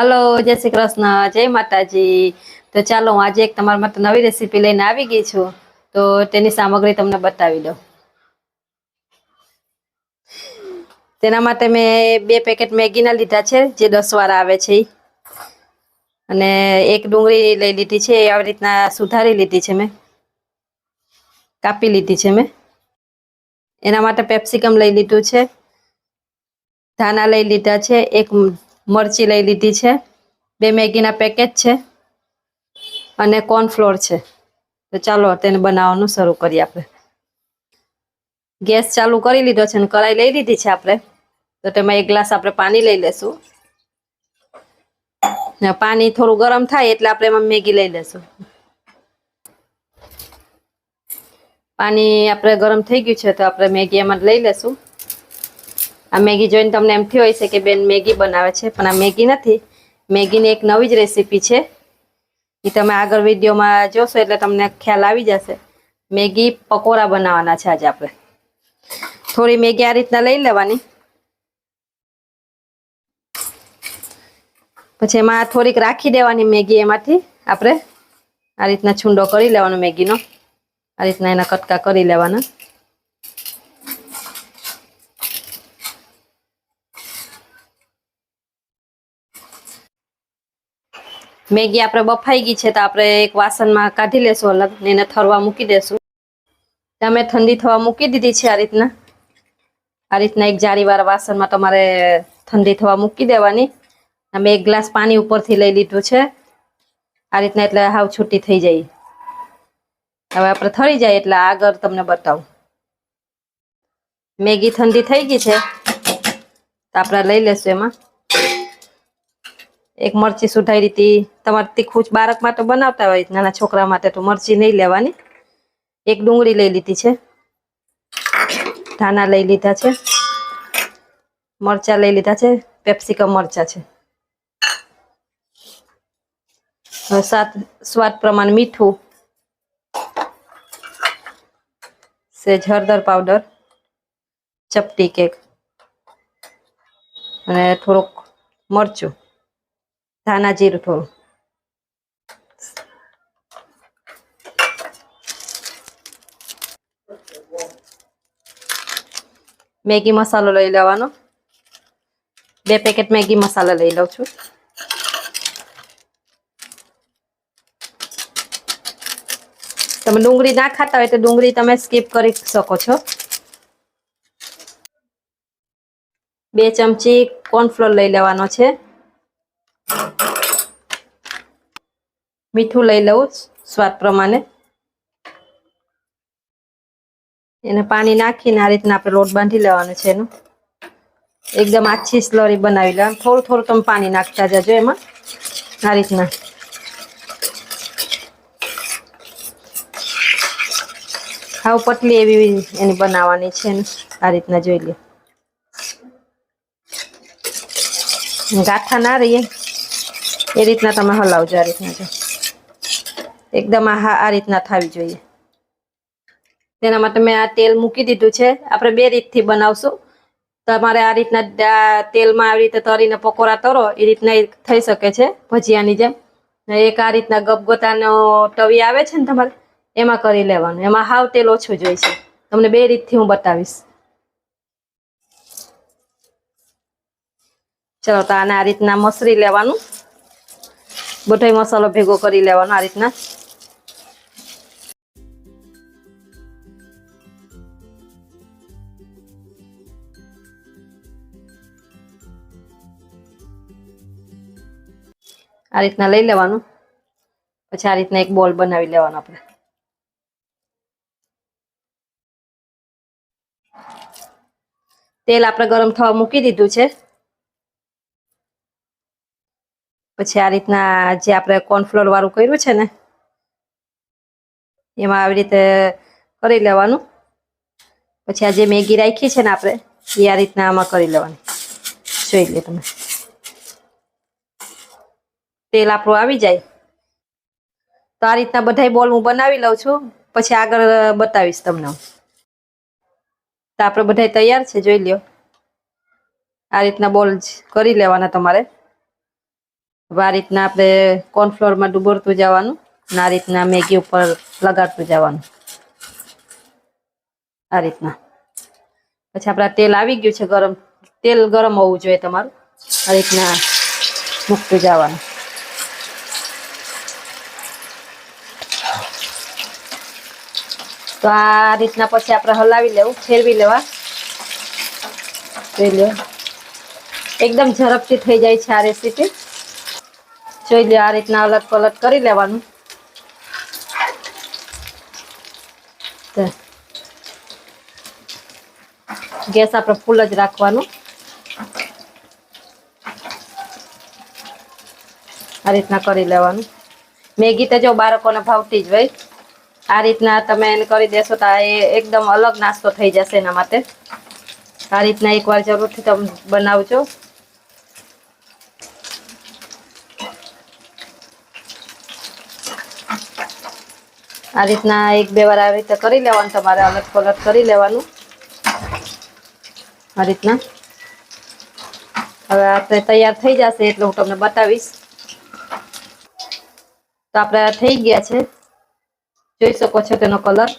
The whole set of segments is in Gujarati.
હલો જય શ્રી કૃષ્ણ, જય માતાજી. તો ચાલો, હું આજે એક તમારા માટે નવી રેસીપી લઈને આવી ગઈ છું. તો તેની સામગ્રી તમને બતાવી દઉં. તેના માટે મેં બે પેકેટ મેગીના લીધા છે, જે દસ વાર આવે છે. અને એક ડુંગળી લઈ લીધી છે, આવી રીતના સુધારી લીધી છે મેં. કાપી લીધી છે મેં. એના માટે પેપ્સિકમ લઈ લીધું છે. ધાના લઈ લીધા છે, એક મરચી લઈ લીધી છે. બે મેગીના પેકેટ છે અને કોર્નફ્લોર છે. તો ચાલો તેને બનાવવાનું શરૂ કરીએ આપણે. ગેસ ચાલુ કરી લીધો છે અને કઢાઈ લઈ લીધી છે આપણે. તો તેમાં એક ગ્લાસ આપણે પાણી લઈ લેશું. પાણી થોડું ગરમ થાય એટલે આપણે એમાં મેગી લઈ લેશું. પાણી આપણે ગરમ થઈ ગયું છે તો આપણે મેગી એમાં લઈ લેશું. આ મેગી જોઈને તમને એમ થયું હશે કે બેન મેગી બનાવે છે, પણ આ મેગી નથી. મેગીની એક નવી જ રેસીપી છે. એ તમે આગળ વિડીયોમાં જોશો એટલે તમને ખ્યાલ આવી જશે. મેગી પકોડા બનાવવાના છે આજે આપણે. થોડી મેગી આ રીતના લઈ લેવાની. પછી એમાં થોડીક રાખી દેવાની મેગી એમાંથી. આપણે આ રીતના છુંડો કરી લેવાનો મેગીનો. આ રીતના એના કટકા કરી લેવાના. મેગી આપણે બફાઈ ગઈ છે તો આપણે એક વાસણમાં કાઢી લેશું અલગ ને એને થરવા મૂકી દેશું. અમે ઠંડી થવા મૂકી દીધી છે આ રીતના. આ રીતના એક જાળીવાળા વાસણમાં તમારે ઠંડી થવા મૂકી દેવાની. અમે એક ગ્લાસ પાણી ઉપરથી લઈ લીધું છે. આ રીતના એટલે હાવ છૂટી થઈ જાય. હવે આપણે થરી જાય એટલે આગળ તમને બતાવું. મેગી ઠંડી થઈ ગઈ છે. તો આપણે લઈ લેશું એમાં. એક મરચી સુધારી હતી. તમારે તીખું બાળક માટે બનાવતા હોય, નાના છોકરા માટે તો મરચી નહીં લેવાની. એક ડુંગળી લઈ લીધી છે. ધાના લઈ લીધા છે. મરચા લઈ લીધા છે. પેપ્સિકમ મરચા છે. સાત, સ્વાદ પ્રમાણે મીઠું. સેજ હળદર પાવડર. ચપટી કેક. અને થોડુંક મરચું. ધાના જીરું થોડું. મેગી મસાલો લઈ લેવાનો. બે પેકેટ મેગી મસાલા લઈ લઉં છું. તમે ડુંગળી ના ખાતા હોય તો ડુંગળી તમે સ્કીપ કરી શકો છો. બે ચમચી કોર્નફ્લોર લઈ લેવાનો છે. મીઠું લઈ લઉં સ્વાદ પ્રમાણે. એને પાણી નાખીને આ રીતના આપણે લોટ બાંધી લેવાનો છે એનું. એકદમ આછી સ્લરી બનાવી લેવાનું. થોડું થોડું તમે પાણી નાખતા જજો એમાં. આ રીતના. હાવ પતલી એવી એની બનાવવાની છે આ રીતના જોઈ લે. ગાંઠા ના રહીએ. એ રીતના તમે હલાવજો આ રીતના. જો એકદમ આ આ રીતના થવી જોઈએ. તેના માટે મેં આ તેલ મૂકી દીધું છે. આપણે બે રીતથી બનાવશું. તમારે આ રીતના તેલમાં આવી રીતે તરીને પકોડા તરો એ રીતના થઈ શકે છે, ભજીયાની જેમ. એક આ રીતના ગપગોતાનો તવી આવે છે ને તમારે, એમાં કરી લેવાનું. એમાં હાવ તેલ ઓછું જોઈશે તમને બે રીતથી હું બતાવીશ. ચલો, તો આને આ રીતના મસરી લેવાનું. બધો મસાલો ભેગો કરી લેવાનો આ રીતના. આ રીતના લઈ લેવાનું. પછી આ રીતના એક બોલ બનાવી લેવાનો આપણે. તેલ આપણે ગરમ થવા મૂકી દીધું છે. પછી આ રીતના જે આપણે કોર્નફ્લોર વાળું કર્યું છે ને, એમાં આવી રીતે કરી લેવાનું. પછી આ જે મેગી રાખી છે ને આપણે, એ આ રીતના આમાં કરી લેવાની. જોઈ લે તમે. તેલ આપણું આવી જાય. તો આ રીતના બધા બોલ હું બનાવી લઉં છું. પછી આગળ બતાવીશ તમને તો આપણે બધા તૈયાર છે, જોઈ લ્યો. આ રીતના બોલ કરી લેવાના તમારે. આ રીતના આપણે કોર્નફ્લોરમાં ડૂબરતું જવાનું અને આ રીતના મેગી ઉપર લગાડતું જવાનું. આ રીતના. પછી આપણા તેલ આવી ગયું છે ગરમ. તેલ ગરમ હોવું જોઈએ તમારું. આ રીતના મૂકતું જવાનું. તો આ રીતના પછી આપણે હલાવી લેવું, ફેરવી લેવા. જોઈ લો. એકદમ ઝડપથી થઈ જાય છે આ રેસીપી જોઈ લો આ રીતના અલગ પલટ કરી લેવાનું. ગેસ આપણે ફૂલ જ રાખવાનું. આ રીતના કરી લેવાનું. મેગી તો જો બાળકોને ભાવતી જ હોય. આ રીતના તમે એને કરી દેશો તો એ એકદમ અલગ નાસ્તો થઈ જશે એના માટે. આ રીતના એકવાર જરૂરથી તમે બનાવજો. આ રીતના એક બે વાર આવી રીતે કરી લેવાનું, તમારે અલગ પલટ કરી લેવાનું. આ રીતના. હવે આપણે તૈયાર થઈ જશે એટલે હું તમને બતાવીશ. તો આપણે થઈ ગયા છે. જોઈ શકો છો તેનો કલર.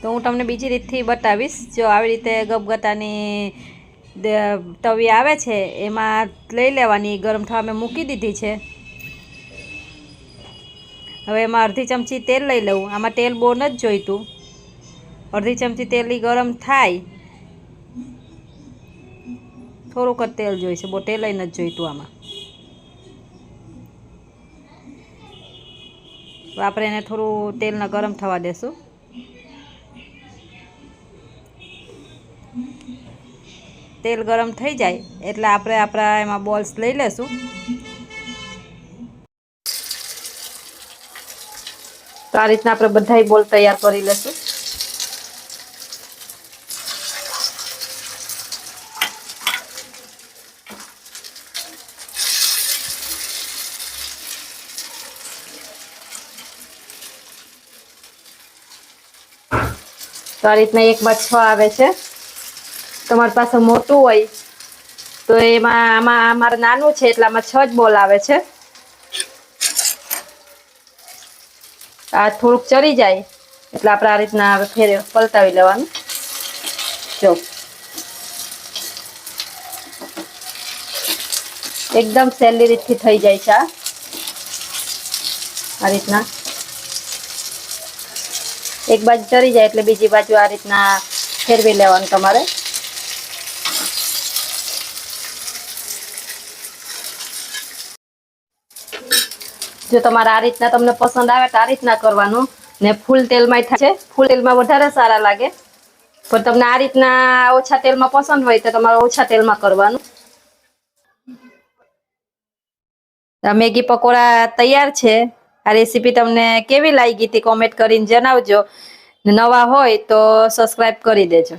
તો હું તમને બીજી રીતથી બતાવીશ. જો આવી રીતે ગપગતાની તવી આવે છે, એમાં લઈ લેવાની. ગરમ થવા મેં મૂકી દીધી છે. હવે એમાં અડધી ચમચી તેલ લઈ લઉં. આમાં તેલ બહુ નથી જોઈતું. અડધી ચમચી તેલ ગરમ થાય. થોડુંક જ તેલ જોઈશે. બહુ તેલ નથી જોઈતું આમાં. આપણે એને થોડું તેલને ગરમ થવા દેશું. તેલ ગરમ થઈ જાય એટલે આપણે આપણા એમાં બોલ્સ લઈ લેશું. તો આ રીતના આપણે બધાય બોલ તૈયાર કરી લેશું. આ રીતના એકમાં છ આવે છે. તમારી પાસે મોટું હોય તો એમાં આમાં અમારે નાનું છે એટલે આમાં છ જ બોલ આવે છે. આ થોડુંક ચડી જાય એટલે આપણે આ રીતના હવે ફેર પલટાવી લેવાનું. જો. એકદમ સહેલી રીતથી થઈ જાય છે આ રીતના. એક બાજુ ચરી જાય એટલે બીજી બાજુ આ રીતના ફેરવી લેવાનું તમારે. જો તમારે આ રીતના તમને પસંદ આવે તો આ રીતના કરવાનું. ને ફૂલ તેલમાં થાય છે. ફૂલ તેલમાં વધારે સારા લાગે. પણ તમને આ રીતના ઓછા તેલમાં પસંદ હોય તો તમારે ઓછા તેલમાં કરવાનું. મેગી પકોડા તૈયાર છે. આ રેસીપી તમને કેવી લાગી હતી કોમેન્ટ કરીને જણાવજો. નવા હોય તો સબસ્ક્રાઈબ કરી દેજો.